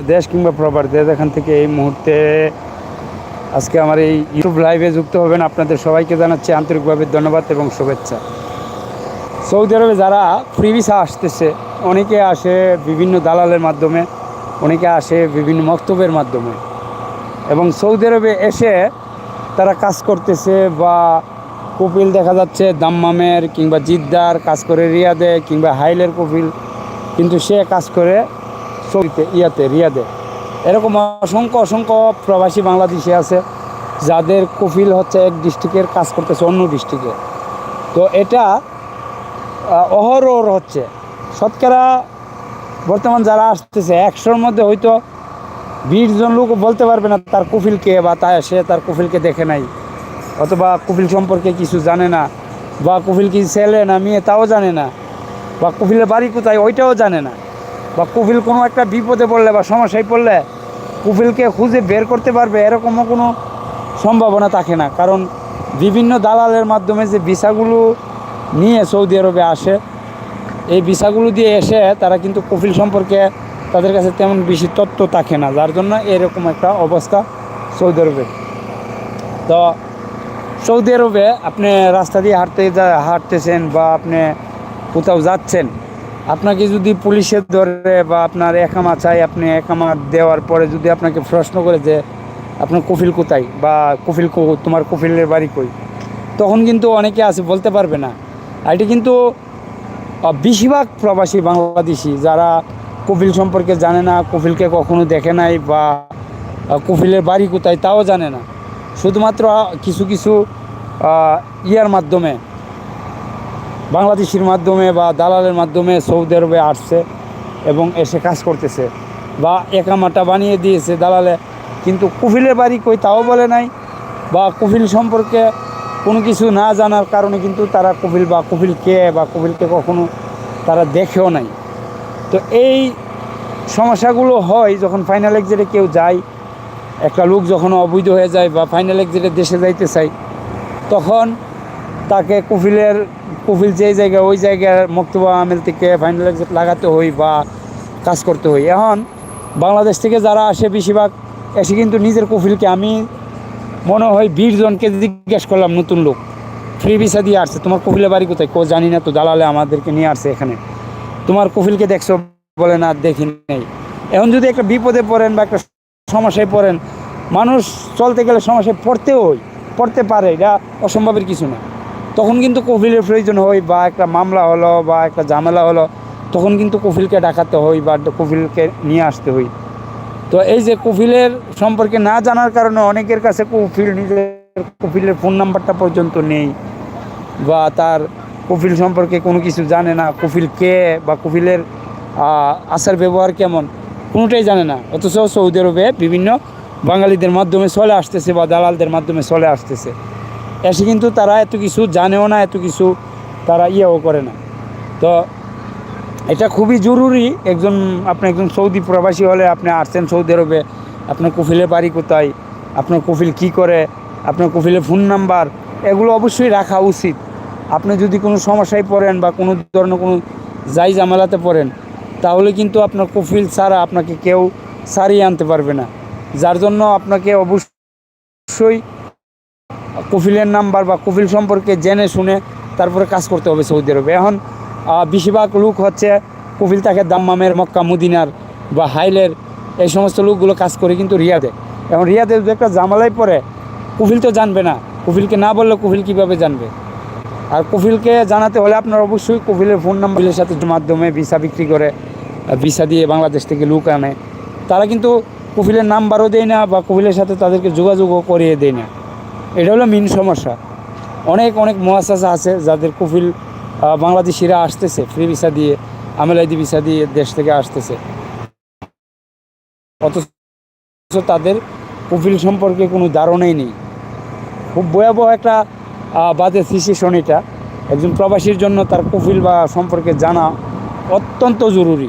দেশ কিংবা প্রবাদ দেশ এখান থেকে এই মুহূর্তে আজকে আমার এই ইউটিউব লাইভে যুক্ত হবেন। আপনাদের সবাইকে জানাচ্ছি আন্তরিকভাবে ধন্যবাদ এবং শুভেচ্ছা। সৌদি আরবে যারা ফ্রি ভিসা আসতেছে, অনেকে আসে বিভিন্ন দালালের মাধ্যমে, অনেকে আসে বিভিন্ন মক্তবের মাধ্যমে। এবং সৌদি আরবে এসে তারা কাজ করতেছে বা কপিল দেখা যাচ্ছে দাম্মামের কিংবা জিদ্দার কাজ করে রিয়াদে কিংবা হাইলের কপিল। কিন্তু সে কাজ করে সৌদিতে ইয়াতে রিয়াদে। এরকম অসংখ্য অসংখ্য প্রবাসী বাংলাদেশি আছে যাদের কপিল হচ্ছে এক ডিস্ট্রিক্টের কাজ করতেছে অন্য ডিস্ট্রিক্টে। তো এটা আহ, অহরহ হচ্ছে। শতকরা বর্তমান যারা আসতেছে একশোর মধ্যে হয়তো বিশ জন লোক বলতে পারবে না তার কফিলকে বা তা সে তার কফিলকে দেখে নাই। অথবা কফিল সম্পর্কে কিছু জানে না বা কফিল কি ছেলে না মেয়ে তাও জানে না বা কফিলের বাড়ি কোথায় ওইটাও জানে না। বা কফিল কোনো একটা বিপদে পড়লে বা সমস্যায় পড়লে কফিলকে খুঁজে বের করতে পারবে এরকমও কোনো সম্ভাবনা থাকে না। কারণ বিভিন্ন দালালের মাধ্যমে যে ভিসাগুলো নিয়ে সৌদি আরবে আসে, এই ভিসাগুলো দিয়ে এসে তারা কিন্তু কফিল সম্পর্কে তাদের কাছে তেমন বেশি তথ্য থাকে না, যার জন্য এরকম একটা অবস্থা সৌদি আরবে। তো সৌদি আরবে আপনি রাস্তা দিয়ে হাঁটতে হাঁটতেছেন বা আপনি কোথাও যাচ্ছেন আপনাকে যদি পুলিশে ধরে বা আপনার একামা চাই আপনি একামা দেওয়ার পরে যদি আপনাকে প্রশ্ন করে যে আপনার কফিল কোথায়? বা কফিল তোমার কফিলের বাড়ি কই? তখন কিন্তু অনেকে আছে বলতে পারবে না। আর এটি কিন্তু বেশিরভাগ প্রবাসী বাংলাদেশি যারা কপিল সম্পর্কে জানে না কপিলকে কখনো দেখে নাই বা আহ, কপিলের বাড়ি কোথায় তাও জানে না। শুধুমাত্র কিছু কিছু ইয়ার মাধ্যমে বাংলাদেশির মাধ্যমে বা দালালের মাধ্যমে সৌদি আরবে আসছে এবং এসে কাজ করতেছে। বা একামাটা বানিয়ে দিয়েছে দালালে। কিন্তু কফিলের বাড়ি কই তাও বলে নাই বা কফিল সম্পর্কে কোনো কিছু না জানার কারণে কিন্তু তারা কপিল বা কপিল কে বা কপিলকে কখনো তারা দেখেও নাই। তো এই সমস্যাগুলো হয় যখন ফাইনাল এক্সিটে কেউ যায়, একটা লোক যখন অবৈধ হয়ে যায় বা ফাইনাল এক্সিটে দেশে যাইতে চায়, তখন তাকে কফিলের, কফিল যে জায়গায়, ওই জায়গার মক্তবা আমেল থেকে ফাইনাল লাগাতে হই বা কাজ করতে হই। এখন বাংলাদেশ থেকে যারা আসে বেশিরভাগ, এসে কিন্তু নিজের কফিলকে আমি মনে হয় বিশ জনকে জিজ্ঞেস করলাম, নতুন লোক। ফ্রি ভিসা দিয়ে আসছে। তোমার কফিলের বাড়ি কোথায়? কেউ জানি না তো, দালালে আমাদেরকে নিয়ে আসছে এখানে। তোমার কফিলকে দেখছ বলে না, দেখি নেই। এখন যদি একটা বিপদে পড়েন বা একটা সমস্যায় পড়েন, মানুষ চলতে গেলে সমস্যায় পড়তেও হয়, পড়তে পারে। এটা অসম্ভবের কিছু না। তখন কিন্তু কফিলের প্রয়োজন হয় বা একটা মামলা হলো বা একটা ঝামেলা হলো, তখন কিন্তু কফিলকে ডাকাতে হয় বা কফিলকে নিয়ে আসতে হয়। তো এই যে কফিলের সম্পর্কে না জানার কারণে অনেকের কাছে কফিল নিজের কফিলের ফোন নাম্বারটা পর্যন্ত নেই বা তার কফিল সম্পর্কে কোনো কিছু জানে না কফিল কে বা কফিলের আচার ব্যবহার কেমন, কোনোটাই জানে না। অথচ সৌদি আরবে বিভিন্ন বাঙালিদের মাধ্যমে চলে আসতেছে বা দালালদের মাধ্যমে চলে আসতেছে। এসে কিন্তু তারা এত কিছু জানেও না, এত কিছু তারা ইয়েও করে না। তো এটা খুবই জরুরি, একজন, আপনি একজন সৌদি প্রবাসী হলে আপনি আসছেন সৌদি আরবে, আপনার কফিলের বাড়ি কোথায়, আপনার কফিল কি করে, আপনার কফিলের ফোন নাম্বার, এগুলো অবশ্যই রাখা উচিত। আপনি যদি কোনো সমস্যায় পড়েন বা কোনো ধরনের কোনো যাই জামেলাতে পড়েন, তাহলে কিন্তু আপনার কফিল ছাড়া আপনাকে কেউ সারিয়ে আনতে পারবে না। যার জন্য আপনাকে অবশ্যই কফিলের নাম্বার বা কফিল সম্পর্কে জেনে শুনে তারপরে কাজ করতে হবে সৌদি আরবে। এখন বেশিরভাগ লোক হচ্ছে কফিল থাকে দাম্মামের মক্কা, মদিনার বা হাইলের এই সমস্ত লোকগুলো কাজ করে কিন্তু রিয়াদে। এখন রিয়াদে যদি একটা জামালাই পড়ে, কফিল তো জানবে না। কফিলকে না বললে কফিল কীভাবে জানবে? আর কফিলকে জানাতে হলে আপনার অবশ্যই কফিলের ফোন নাম্বারের সাথে মাধ্যমে ভিসা বিক্রি করে ভিসা দিয়ে বাংলাদেশ থেকে লোক আনে। তারা কিন্তু কফিলের নাম্বারও দেয় না বা কফিলের সাথে তাদেরকে যোগাযোগও করিয়ে দেয় না। এটা হলো মেন সমস্যা। অনেক অনেক মহাশাসা আছে যাদের কফিল বাংলাদেশিরা আসতেছে ফ্রি ভিসা দিয়ে আমেলাইদি ভিসা দিয়ে দেশ থেকে আসতেছে। অথচ তাদের কফিল সম্পর্কে কোনো ধারণাই নেই। খুব ভয়াবহ একটা বাজে সিচুয়েশন এটা। একজন প্রবাসীর জন্য তার কফিল বা সম্পর্কে জানা অত্যন্ত জরুরি।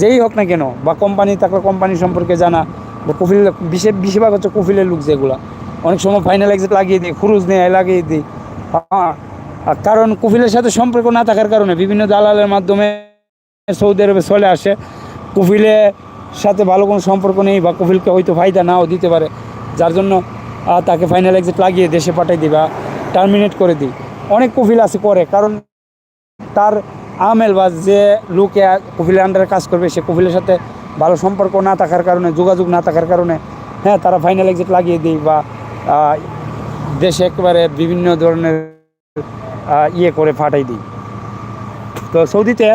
যেই হোক না কেন, বা কোম্পানি থাকলে কোম্পানি সম্পর্কে জানা, বা কফিল বিশেষ বেশিরভাগ হচ্ছে কফিলের লোক যেগুলা। অনেক সময় ফাইনাল এক্সিট লাগিয়ে দিই, খুরুজ নেয় লাগিয়ে দিই। হ্যাঁ কারণ কফিলের সাথে সম্পর্ক না থাকার কারণে বিভিন্ন দালালের মাধ্যমে সৌদি আরবে চলে আসে। কফিলে সাথে ভালো কোনো সম্পর্ক নেই বা কফিলকে হয়তো ফায়দা নাও দিতে পারে, যার জন্য তাকে ফাইনাল এক্সিট লাগিয়ে দেশে পাঠাই দিই বা টার্মিনেট করে দিই। অনেক কফিল আছে করে কারণ তার আমেল বা যে লোকে কফিলের আন্ডারে কাজ করবে, সে কফিলের সাথে ভালো সম্পর্ক না থাকার কারণে, যোগাযোগ না থাকার কারণে হ্যাঁ তারা ফাইনাল এক্সিট লাগিয়ে দিই বা দেশে একেবারে বিভিন্ন ধরনের ইয়ে করে ফাটাই দিই। তো সৌদিতে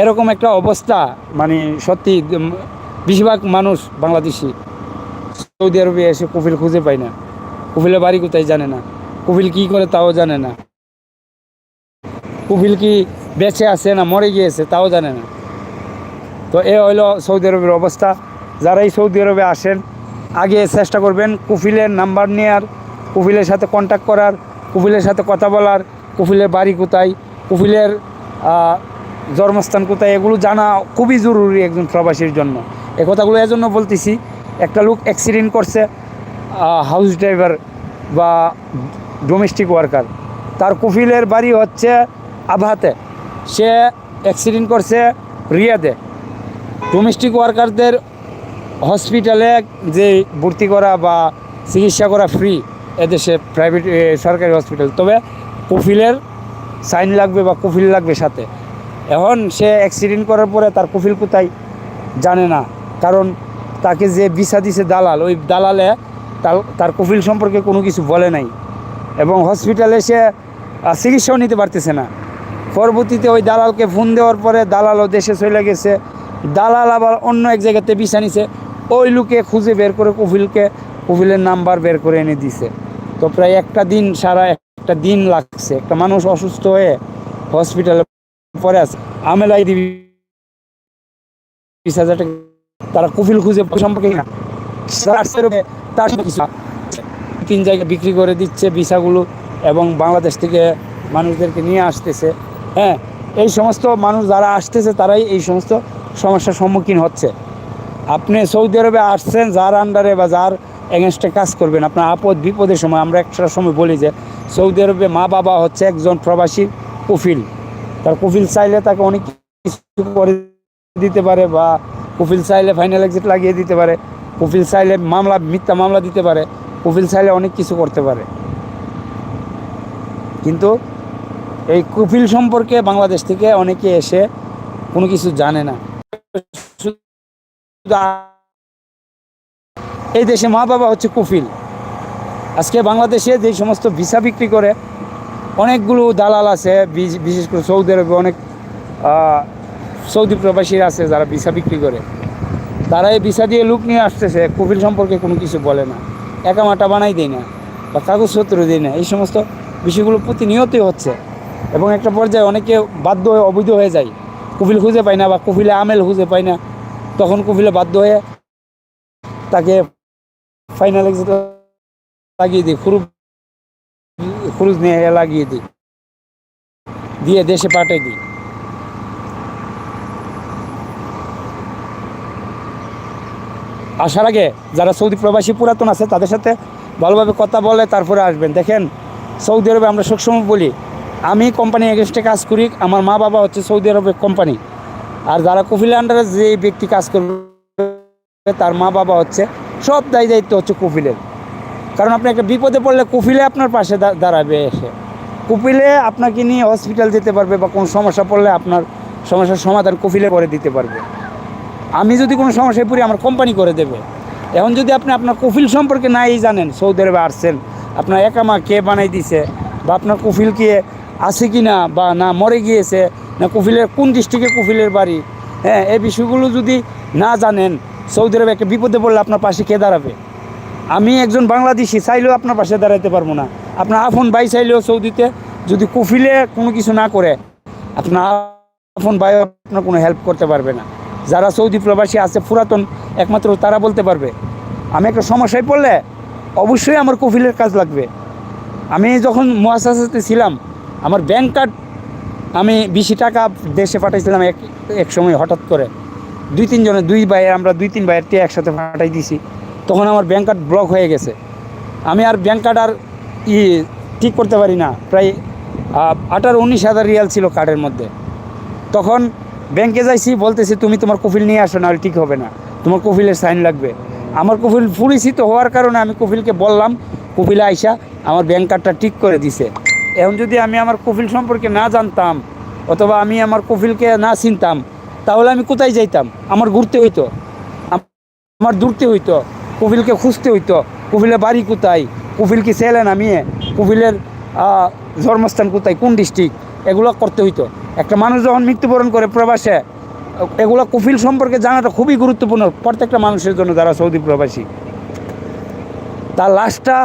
এরকম একটা অবস্থা মানে সত্যি বেশিরভাগ মানুষ বাংলাদেশি। সৌদি আরবে এসে কফিল খুঁজে পায় না। কফিলের বাড়ি কোথায় জানে না। কফিল কী করে তাও জানে না। কফিল কি বেঁচে আছে না মরে গিয়েছে তাও জানে না। তো এ হইল সৌদি আরবের অবস্থা। যারাই সৌদি আরবে আসেন আগে চেষ্টা করবেন কফিলের নাম্বার নেওয়ার কফিলের সাথে কন্ট্যাক্ট করার, কফিলের সাথে কথা বলার, কফিলের বাড়ি কোথায়, কফিলের জন্মস্থান কোথায়, এগুলো জানা খুবই জরুরি একজন প্রবাসীর জন্য। এ কথাগুলো এজন্য বলতেছি, একটা লোক অ্যাক্সিডেন্ট করছে হাউস ড্রাইভার বা ডোমেস্টিক ওয়ার্কার তার কফিলের বাড়ি হচ্ছে আবহাতে। সে অ্যাক্সিডেন্ট করছে রিয়াদে। ডোমেস্টিক ওয়ার্কারদের হসপিটালে যে ভর্তি করা বা চিকিৎসা করা ফ্রি এদেশে প্রাইভেট সরকারি হসপিটাল তবে কফিলের সাইন লাগবে বা কফিল লাগবে সাথে। এখন সে অ্যাক্সিডেন্ট করার পরে তার কফিল কোথায় জানে না। কারণ তাকে যে ভিসা দিছে দালাল, ওই দালালে তার তার কফিল সম্পর্কে কোনো কিছু বলে নাই। এবং হসপিটালে সে চিকিৎসাও নিতে পারতেছে না। পরবর্তীতে ওই দালালকে ফোন দেওয়ার পরে দালালও দেশে চলে গেছে। দালাল আবার অন্য এক জায়গাতে বিছা নিছে। ওই লোকে খুঁজে বের করে কফিলকে কফিলের নাম্বার বের করে এনে দিছে। তো প্রায় একটা দিন সারা একটা দিন লাগছে। একটা মানুষ অসুস্থ হয়ে হসপিটালে পরে আছে। আমেলাই দিবি বিশ হাজার টাকা। তারা কফিল খুঁজে সম্পর্কে না তার তিন জায়গায় বিক্রি করে দিচ্ছে ভিসাগুলো এবং বাংলাদেশ থেকে মানুষদেরকে নিয়ে আসতেছে। হ্যাঁ এই সমস্ত মানুষ যারা আসতেছে তারাই এই সমস্ত সমস্যার সম্মুখীন হচ্ছে। আপনি সৌদি আরবে আসছেন, যার আন্ডারে বা যার এগেনস্টে কাজ করবেন, আপনার আপদ, বিপদের সময় আমরা একটা সময় বলি যে সৌদি আরবে মা বাবা হচ্ছে একজন প্রবাসী কফিল। তার কফিল চাইলে তাকে অনেক কিছু করে দিতে পারে বা কফিল চাইলে ফাইনাল এক্সিট লাগিয়ে দিতে পারে, কফিল চাইলে মামলা, মিথ্যা মামলা দিতে পারে, কফিল চাইলে অনেক কিছু করতে পারে। কিন্তু এই কফিল সম্পর্কে বাংলাদেশ থেকে অনেকে এসে কোনো কিছু জানে না। এই দেশে মা বাবা হচ্ছে কফিল। আজকে বাংলাদেশে যে সমস্ত ভিসা বিক্রি করে, অনেকগুলো দালাল আছে বিশেষ করে সৌদি আরবে অনেক সৌদি প্রবাসীরা আছে যারা ভিসা বিক্রি করে। তারা এই ভিসা দিয়ে লুক নিয়ে আসতেছে, কফিল সম্পর্কে কোনো কিছু বলে না। একা একামাটা বানাই দেয় না, বা কাগজপত্র দেয় না, এই সমস্ত বিষয়গুলো প্রতিনিয়তই হচ্ছে। এবং একটা পর্যায়ে অনেকে বাধ্য হয়ে অবৈধ হয়ে যায়। কফিল খুঁজে পায় না বা কফিলে আমেল খুঁজে পায় না। তখন কফিলে বাধ্য হয়ে তাকে ফাইনাল এক্সিট লাগিয়ে দিই খুরুজ খুরুজ নিয়ে লাগিয়ে দিই, দিয়ে দেশে পাঠিয়ে দিই। আসার আগে যারা সৌদি প্রবাসী পুরাতন আছে, তাদের সাথে ভালোভাবে কথা বলে তারপরে আসবেন। দেখেন, সৌদি আরবে আমরা সবসময় বলি, আমি কোম্পানি এগেনস্টে কাজ করি, আমার মা বাবা হচ্ছে সৌদি আরবের কোম্পানি আর যারা কফিলের আন্ডারে যে ব্যক্তি কাজ করবে, তার মা বাবা হচ্ছে, সব দায়ী দায়িত্ব হচ্ছে কফিলের। কারণ আপনি একটা বিপদে পড়লে কফিলে আপনার পাশে দাঁড়াবে এসে। কফিলে আপনাকে নিয়ে হসপিটাল যেতে পারবে বা কোনো সমস্যা পড়লে আপনার সমস্যার সমাধান কফিলে করে দিতে পারবে। আমি যদি কোনো সমস্যায় পড়ি, আমার কোম্পানি করে দেবে। এখন যদি আপনি আপনার কফিল সম্পর্কে নাই জানেন, সৌদি আরবে আসছেন, আপনার একামা কে বানাই দিছে, বা আপনার কফিল কে আছে কি না বা না মরে গিয়েছে, না কফিলের, কোন ডিস্ট্রিক্টে কফিলের বাড়ি? হ্যাঁ এই বিষয়গুলো যদি না জানেন, সৌদি আরবে একটা বিপদে পড়লে আপনার পাশে কে দাঁড়াবে? আমি একজন বাংলাদেশি, চাইলেও আপনার পাশে দাঁড়াতে পারব না। আপনার আফন ভাই চাইলেও সৌদিতে যদি কফিলে কোনো কিছু না করে, আপনার আফন ভাই আপনার কোনো হেল্প করতে পারবে না। যারা সৌদি প্রবাসী আছে, পুরাতন, একমাত্র তারা বলতে পারবে। আমি একটা সমস্যায় পড়লে অবশ্যই আমার কফিলের কাজ লাগবে। আমি যখন মহাসাসাতে ছিলাম আমার ব্যাংক কার্ড আমি বেশি টাকা দেশে পাঠাইছিলাম এক এক সময় হঠাৎ করে। দুই তিনজনে দুই ভাইয়ের আমরা দুই, তিন ভাইয়ের একসাথে পাঠাই দিছি। তখন আমার ব্যাংক কার্ড ব্লক হয়ে গেছে। আমি আর ব্যাংক কার্ড আর ই ঠিক করতে পারি না। প্রায় আঠারো, উনিশ হাজার রিয়াল ছিল কার্ডের মধ্যে। তখন ব্যাংকে যাইছি, বলতেছি, তুমি তোমার কফিল নিয়ে আসো, নাহলে ঠিক হবে না। তোমার কফিলের সাইন লাগবে। আমার কফিল পরিচিত হওয়ার কারণে আমি কফিলকে বললাম, কফিলে আইসা, আমার ব্যাংক কার্ডটা ঠিক করে দিছে। এখন যদি আমি আমার কফিল সম্পর্কে না জানতাম, অথবা আমি আমার কফিলকে না চিনতাম, তাহলে আমি কোথায় যাইতাম? আমার ঘুরতে হইতো। আমার দূরতে হইতো। কফিলকে খুঁজতে হইতো। কফিলের বাড়ি কোথায়? কফিল কি ছেলে না কফিলের জন্মস্থান কোথায়? কোন ডিস্ট্রিক্ট? এগুলো করতে হইতো। একটা মানুষ যখন মৃত্যুবরণ করে প্রবাসে, এগুলো কফিল সম্পর্কে জানাটা খুবই গুরুত্বপূর্ণ প্রত্যেকটা মানুষের জন্য যারা সৌদি প্রবাসী। তার লাশটা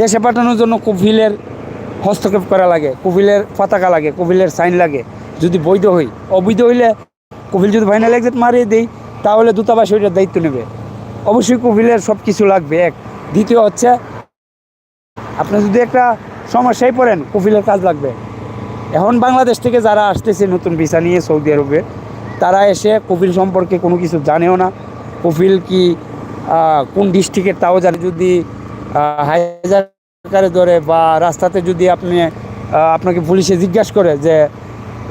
দেশে পাঠানোর জন্য কফিলের হস্তক্ষেপ করা লাগে কফিলের পতাকা লাগে কফিলের সাইন লাগে। যদি বৈধ হই, অবৈধ হইলে কফিল যদি ফাইনাল এক্সিট মারিয়ে দেই, তাহলে দূতাবাস ওইটার দায়িত্ব নেবে। অবশ্যই কফিলের সব কিছু লাগবে, এক। দ্বিতীয় হচ্ছে, আপনি যদি একটা সমস্যায় পড়েন কফিলের কাজ লাগবে। এখন বাংলাদেশ থেকে যারা আসতেছে নতুন ভিসা নিয়ে সৌদি আরবে, তারা এসে কফিল সম্পর্কে কোনো কিছু জানেও না। কফিল কি কোন ডিস্ট্রিক্টের তাও জানে। যদি হাইজারে ধরে বা রাস্তাতে যদি আপনি আপনাকে পুলিশে জিজ্ঞাসা করে যে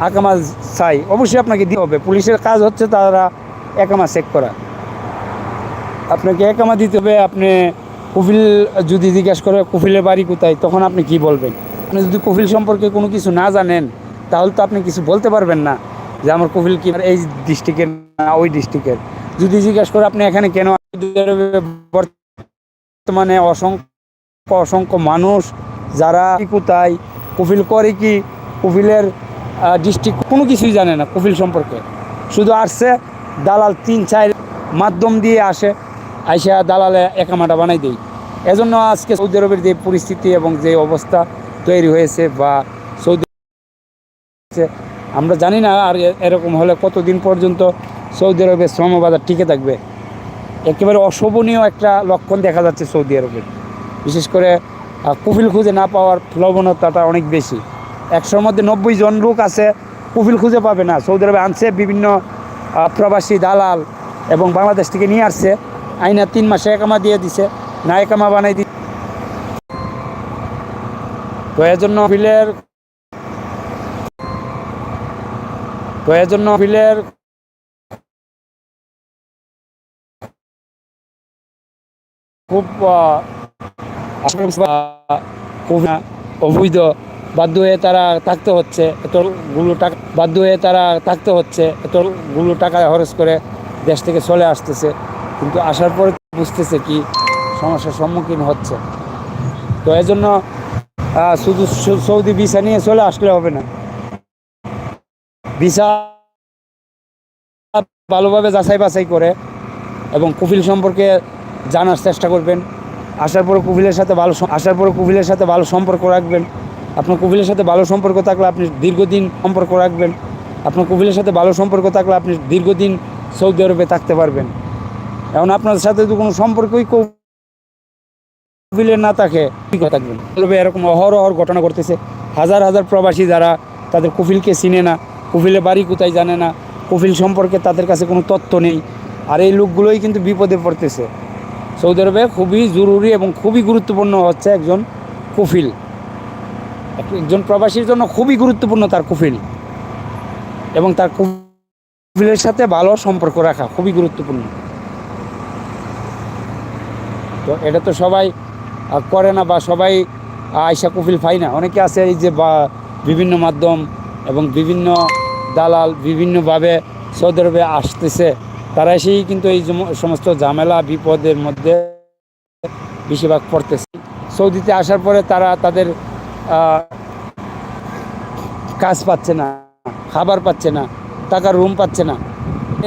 আকামা চাই, অবশ্যই আপনাকে দিতে হবে। পুলিশের কাজ হচ্ছে তারা একামা চেক করা। আপনাকে একামা দিতে হবে, আপনি কফিল যদি জিজ্ঞাসা করে কফিলের বাড়ি কোথায়, তখন আপনি কি বলবেন? আপনি যদি কফিল সম্পর্কে কোনো কিছু না জানেন, তাহলে তো আপনি কিছু বলতে পারবেন না যে আমার কফিল কি এই ডিস্ট্রিক্টের না ওই ডিস্ট্রিক্টের যদি জিজ্ঞাসা করে আপনি এখানে কেন বর্তমানে অসংখ্য অসংখ্য মানুষ যারা কোথায়, কফিল করে কি? কফিলের ডিস্ট্রিক্ট কোনো কিছুই জানে না কফিল সম্পর্কে। শুধু আসছে, দালাল তিন, চার মাধ্যম দিয়ে আসে, আইসা দালালে একামাটা বানাই দেই এজন্য আজকে সৌদি আরবের যে পরিস্থিতি এবং যে অবস্থা তৈরি হয়েছে বা সৌদি আমরা জানি না আর এরকম হলে কতদিন পর্যন্ত সৌদি আরবের শ্রম বাজার টিকে থাকবে। একেবারে অশোভনীয় একটা লক্ষণ দেখা যাচ্ছে সৌদি আরবে বিশেষ করে কফিল খুঁজে না পাওয়ার প্রবণতাটা অনেক বেশি। একশোর মধ্যে নব্বই জন লোক আছে, কফিল খুঁজে পাবে না। সৌদি আরবে আনছে বিভিন্ন প্রবাসী দালাল এবং বাংলাদেশ থেকে নিয়ে আসছে। আইনা তিন মাসে একামা দিয়ে দিছে, না একামা বানাই দি তো এর জন্য কফিলের তো এর জন্য কফিলের খুব- অবৈধ বাধ্য হয়ে তারা থাকতে হচ্ছে। এতগুলো টাকা বাধ্য হয়ে তারা থাকতে হচ্ছে। এতগুলো টাকা খরচ করে দেশ থেকে চলে আসতেছে। কিন্তু আসার পরে বুঝতেছে কি সমস্যার সম্মুখীন হচ্ছে। তো এই জন্য আহ, শুধু সৌদি ভিসা নিয়ে চলে আসলে হবে না। ভিসা ভালোভাবে যাচাই বাছাই করে এবং কফিল সম্পর্কে জানার চেষ্টা করবেন। আসার পরে কুফিলের সাথে ভালো আসার পরে কুফিলের সাথে ভালো সম্পর্ক রাখবেন। আপনার কুফিলের সাথে ভালো সম্পর্ক থাকলে আপনি দীর্ঘদিন সম্পর্ক রাখবেন। আপনার কুফিলের সাথে ভালো সম্পর্ক থাকলে আপনি দীর্ঘদিন সৌদি আরবে থাকতে পারবেন। এখন আপনার সাথে যদি কোনো সম্পর্কই কুফিলের না থাকে ঠিক থাকবেন? এরকম অহরহর ঘটনা ঘটতেছে। হাজার হাজার প্রবাসী যারা তাদের কুফিলকে চিনে না, কুফিলের বাড়ি কোথায় জানে না, কুফিল সম্পর্কে তাদের কাছে কোনো তথ্য নেই। আর এই লোকগুলোই কিন্তু বিপদে পড়তেছে। সৌদি আরবে খুবই জরুরি এবং খুবই গুরুত্বপূর্ণ হচ্ছে একজন কুফিল। একজন প্রবাসীর জন্য খুবই গুরুত্বপূর্ণ তার কুফিল। এবং তার কুফিলের সাথে ভালো সম্পর্ক রাখা খুবই গুরুত্বপূর্ণ। তো এটা তো সবাই করে না বা সবাই আয়সা কুফিল পায় না। অনেকে আছে এই যে বা, বিভিন্ন মাধ্যম এবং বিভিন্ন দালাল বিভিন্নভাবে সৌদি আরবে আসতেছে। তারা এসেই কিন্তু এই সমস্ত ঝামেলা, বিপদের মধ্যে বেশিরভাগ পড়তেছে। সৌদিতে আসার পরে তারা তাদের কাজ পাচ্ছে না, খাবার পাচ্ছে না, টাকার রুম পাচ্ছে না।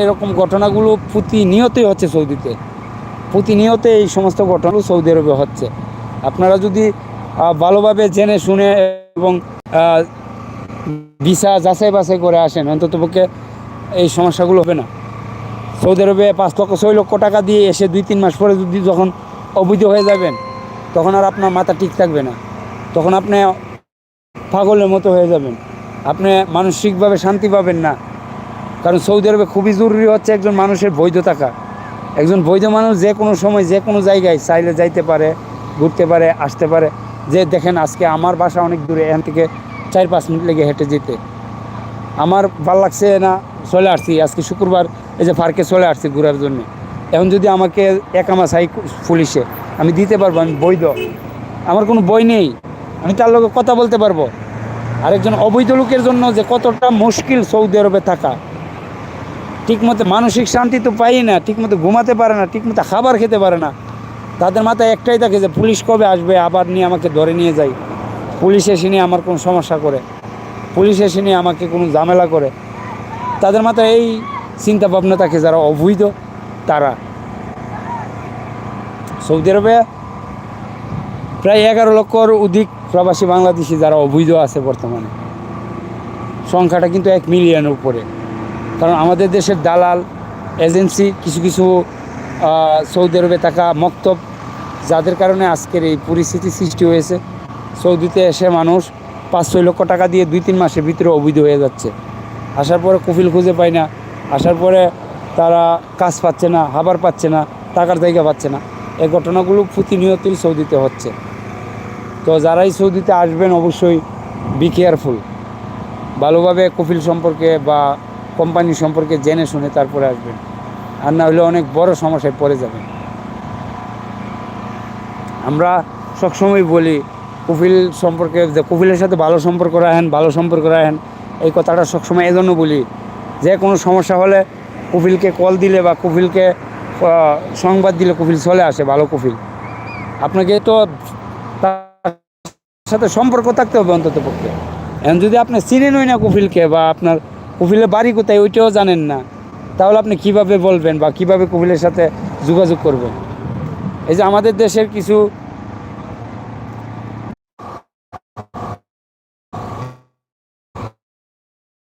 এরকম ঘটনাগুলো প্রতিনিয়তই হচ্ছে সৌদিতে। প্রতিনিয়ত এই সমস্ত ঘটনাগুলো সৌদি আরবে হচ্ছে। আপনারা যদি ভালোভাবে জেনে শুনে এবং ভিসা যাচাই বাছাই করে আসেন, অন্ততপক্ষে এই সমস্যাগুলো হবে না। সৌদি আরবে পাঁচ লক্ষ, ছয় লক্ষ টাকা দিয়ে এসে দুই, তিন মাস পরে যদি যখন অবৈধ হয়ে যাবেন, তখন আর আপনার মাথা ঠিক থাকবে না। তখন আপনি পাগলের মতো হয়ে যাবেন। আপনি মানসিকভাবে শান্তি পাবেন না। কারণ সৌদি আরবে খুবই জরুরি হচ্ছে একজন মানুষের বৈধ থাকা। একজন বৈধ মানুষ যে কোনো সময়, যে কোনো জায়গায় চাইলে যাইতে পারে, ঘুরতে পারে, আসতে পারে। যে দেখেন আজকে আমার বাসা অনেক দূরে, এখান থেকে চার, পাঁচ মিনিট লেগে হেঁটে যেতে। আমার ভালো লাগছে না, চলে আসছি। আজকে শুক্রবার এই যে ফার্কে চলে আসছি ঘোরার জন্য। এখন যদি আমাকে একামা চাই পুলিশে, আমি দিতে পারব, আমি বৈধ। আমার কোনো বই নেই। আমি তার লগে কথা বলতে পারব। আরেকজন অবৈধ লোকের জন্য যে কতটা মুশকিল সৌদি আরবে থাকা। ঠিকমতো মানসিক শান্তি তো পাই না, ঠিকমতো ঘুমাতে পারে না, ঠিকমতো খাবার খেতে পারে না। তাদের মাথায় একটাই থাকে যে পুলিশ কবে আসবে, আবার নিয়ে আমাকে ধরে নিয়ে যায়। পুলিশ এসে নিয়ে আমার কোনো সমস্যা করে। পুলিশ এসে নিয়ে আমাকে কোনো ঝামেলা করে। তাদের মাথায় এই চিন্তা ভাবনা থাকে যারা অবৈধ, তারা। সৌদি আরবে প্রায় এগারো লক্ষর অধিক প্রবাসী বাংলাদেশি যারা অবৈধ আছে বর্তমানে। সংখ্যাটা কিন্তু এক মিলিয়নের উপরে। কারণ আমাদের দেশের দালাল, এজেন্সি, কিছু কিছু সৌদি আরবে থাকা মক্তব, যাদের কারণে আজকের এই পরিস্থিতি সৃষ্টি হয়েছে, সৌদিতে এসে মানুষ পাঁচ ছয় লক্ষ টাকা দিয়ে দুই তিন মাসের ভিতরে অবৈধ হয়ে যাচ্ছে। আসার পরে কফিল খুঁজে পায় না আসার পরে তারা কাজ পাচ্ছে না হাবার পাচ্ছে না, টাকার জায়গা পাচ্ছে না। এই ঘটনাগুলো প্রতিনিয়তই সৌদিতে হচ্ছে। তো যারাই সৌদিতে আসবেন অবশ্যই বি কেয়ারফুল ভালোভাবে কফিল সম্পর্কে বা কোম্পানি সম্পর্কে জেনে শুনে তারপরে আসবেন। আর না হলে অনেক বড় সমস্যায় পড়ে যাবেন। আমরা সবসময় বলি, কফিল সম্পর্কে যে কফিলের সাথে ভালো সম্পর্ক রাখেন, ভালো সম্পর্ক রাখেন, এই কথাটা সবসময় এই জন্য বলি যে কোনো সমস্যা হলে কফিলকে কল দিলে বা কফিলকে আহ, সংবাদ দিলে কফিল চলে আসে ভালো কফিল। আপনাকে তো তার সাথে সম্পর্ক থাকতে হবে অন্তত পক্ষে। এখন যদি আপনি চিনেনই না কফিলকে বা আপনার কফিলের বাড়ি কোথায় ওইটাও জানেন না তাহলে আপনি কীভাবে বলবেন বা কীভাবে কফিলের সাথে যোগাযোগ করবেন? এই যে আমাদের দেশের কিছু